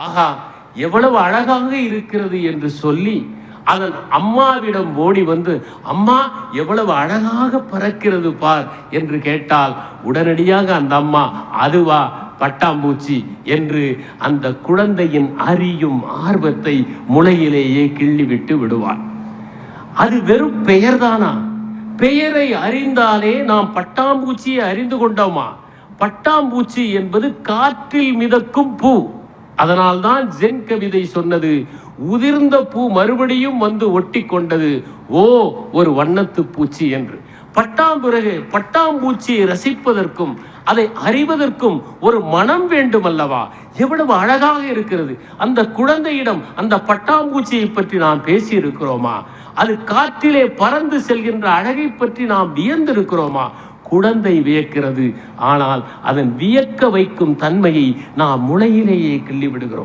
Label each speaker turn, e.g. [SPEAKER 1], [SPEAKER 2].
[SPEAKER 1] ஆகா எவ்வளவு அழகாக இருக்கிறது என்று சொல்லி அதன் அம்மாவிடம் ஓடி வந்து அம்மா எவ்வளவு அழகாக பறக்கிறது பார் என்று கேட்டால் உடனடியாக அந்த அம்மா அதுவா பட்டாம்பூச்சி என்று அந்த குழந்தையின் அறியும் ஆர்வத்தை முளையிலேயே கிள்ளிவிட்டு விடுவார் அது வெறும் பெயர்தானா பெயரை அறிந்தாலே நாம் பட்டாம்பூச்சியை அறிந்து கொண்டோமா? பட்டாம்பூச்சி என்பது காற்றில் மிதக்கும் பூ. அதனால்தான் ஜென் கவிதை சொன்னது உதிர்ந்த பூ மறுபடியும் வந்து ஒட்டி கொண்டது ஓ ஒரு வண்ணத்து பூச்சி என்று. பட்டாம்பிறகு பட்டாம்பூச்சியை ரசிப்பதற்கும் அதை அறிவதற்கும் ஒரு மனம் வேண்டும் அல்லவா எவ்வளவு அழகாக இருக்கிறது. அந்த குழந்தையிடம் அந்த பட்டாம்பூச்சியை பற்றி நாம் பேசியிருக்கிறோமா? அது காற்றிலே பறந்து செல்கின்ற அழகை பற்றி நாம் வியந்திருக்கிறோமா? குழந்தை வியக்கிறது. ஆனால் அதன் வியக்க வைக்கும் தன்மையை நாம் முளையிலேயே கிள்ளி விடுகிறோம்